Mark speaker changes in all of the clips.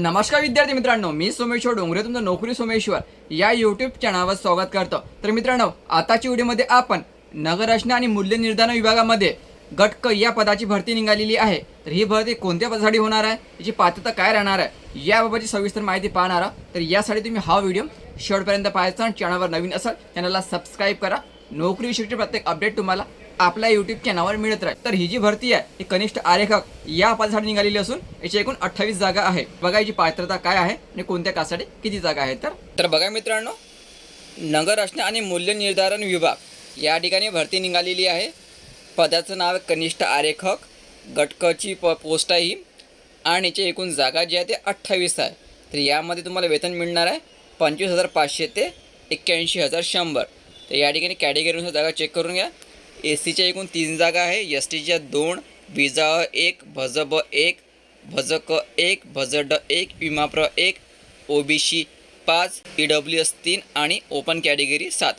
Speaker 1: नमस्कार विद्यार्थी मित्रांनो मी सोमेश्वर डोंगरे तुमचं नोकरी सोमेश्वर. या यूट्यूब चॅनलवर स्वागत करतो. तर मित्रांनो आताच्या व्हिडिओमध्ये आपण नगररचना आणि मूल्य निर्धारण विभागामध्ये गटक या पदाची भरती निघालेली आहे. तर ही भरती कोणत्या पदासाठी होणार आहे? याची पात्रता काय राहणार आहे? याबाबतची सविस्तर माहिती पाहणार आहात. तर यासाठी तुम्ही हा व्हिडिओ शेवटपर्यंत पाहायचा आणि चॅनलवर नवीन असाल चॅनलला सबस्क्राईब करा. नोकरी विषयीचे प्रत्येक अपडेट तुम्हाला आपल्या युट्यूब चॅनलवर मिळत राहील. तर ही जी भरती आहे ही कनिष्ठ आरेखक या पदासाठी निघालेली असून याची एकूण अठ्ठावीस जागा आहे. बघा याची पात्रता काय आहे आणि कोणत्या कासाठी किती जागा आहे तर? तर बघा मित्रांनो नगर रचना आणि मूल्य निर्धारण विभाग या ठिकाणी भरती निघालेली आहे. पदाचं नाव आहे कनिष्ठ आरेखक गटकची प पोस्ट आहे ही. आणि याची एकूण जागा जी आहे ते अठ्ठावीस आहे. तर यामध्ये तुम्हाला वेतन मिळणार आहे पंचवीस हजार पाचशे ते एक्क्याऐंशी हजार शंभर. तर या ठिकाणी कॅटेगरीनुसार जागा चेक करून घ्या. ए सीच्या एकूण तीन जागा आहे. एस टीच्या दोन विजा एक भज ब एक भज क एक भज ड एक विमाप्र एक ओ बी सी पाच ई डब्ल्यू एस तीन आणि ओपन कॅटेगरी सात.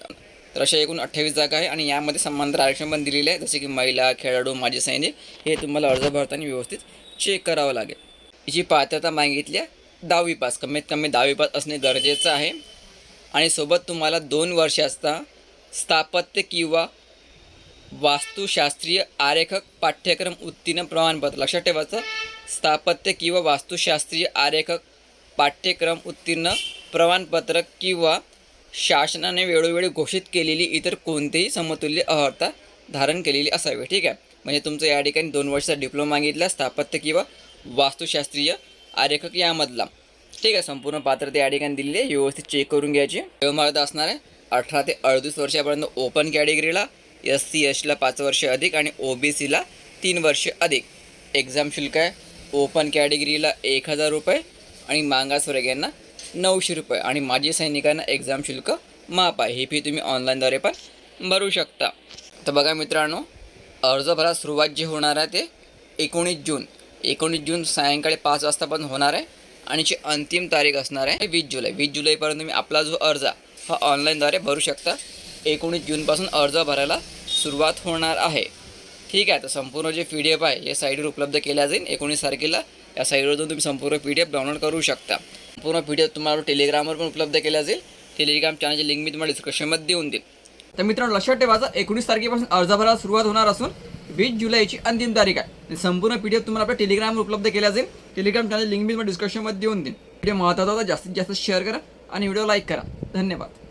Speaker 1: तर अशा एकूण अठ्ठावीस जागा आहे आणि यामध्ये समांतर आरक्षण पण दिलेले आहे. जसे की महिला खेळाडू माजी सैनिक हे तुम्हाला अर्ज भरताना व्यवस्थित चेक करावं लागेल. हिची पात्रता मागितली दहावी पास. कमीत कमी दहावी पास असणे गरजेचं आहे. आणि सोबत तुम्हाला दोन वर्षाचा स्थापत्य किंवा वास्तुशास्त्रीय आरेखक पाठ्यक्रम उत्तीर्ण प्रमाणपत्र. लक्षात ठेवायचं स्थापत्य किंवा वास्तुशास्त्रीय आरेखक पाठ्यक्रम उत्तीर्ण प्रमाणपत्र किंवा शासनाने वेळोवेळी घोषित केलेली इतर कोणतेही समतुल्य अर्हता धारण केलेली असावी. ठीक आहे? म्हणजे तुमचं या ठिकाणी दोन वर्षाचा डिप्लोमा मागितला स्थापत्य किंवा वास्तुशास्त्रीय आरेखक यामधला. ठीक आहे? संपूर्ण पात्रता या ठिकाणी दिलेली आहे. व्यवस्थित चेक करून घ्यायची. वयोमर्यादा असणार आहे अठरा ते अडतीस वर्षापर्यंत ओपन कॅटेगरीला एस सी एसला पाच वर्ष अधिक आणि ओ बी सीला तीन वर्ष अधिक. एक्झाम शुल्क आहे. ओपन कॅटेगरीला एक हजार रुपये आणि मागासवर्गीयांना नऊशे रुपये आणि माजी सैनिकांना एक्झाम शुल्क माफ आहे. ही फी तुम्ही ऑनलाईनद्वारे पण भरू शकता. तर बघा मित्रांनो अर्ज भरा सुरुवात जी होणार आहे ते एकोणीस जून. एकोणीस जून सायंकाळी पाच वाजता पण होणार आहे आणि जी अंतिम तारीख असणार आहे वीस जुलै. वीस जुलैपर्यंत तुम्ही आपला जो अर्ज हा ऑनलाईनद्वारे भरू शकता. एकोणीस जूनपासून अर्ज भरायला सुरुवात होणार आहे. ठीक आहे तर संपूर्ण जे पी डी एफ आहे हे साईडवर उपलब्ध केल्या जाईल. एकोणीस तारखेला या साईडवरून तुम्ही संपूर्ण पी डी एफ डाउनलोड करू शकता. संपूर्ण पी डी एफ तुम्हाला टेलिग्रामवर पण उपलब्ध केल्या जाईल. टेलिग्राम चॅनलची लिंक मी तुम्हाला डिस्क्रिप्शनमध्ये देऊन देईल. तर मित्रांनो लक्षात ठेवायचं एकोणीस तारखेपासून अर्ज भरायला सुरुवात होणार असून वीस जुलैची अंतिम तारीख आहे. संपूर्ण पी डी एफ तुम्हाला आपल्या टेलिग्रामवर उपलब्ध केल्या जाईल. टेलिग्राम चॅनल लिंक मी तुम्हाला डिस्क्रिप्शनमध्ये देऊन देईन. व्हिडिओ महत्त्वाचा होता जास्तीत जास्त शेअर करा आणि व्हिडिओ लाईक करा. धन्यवाद.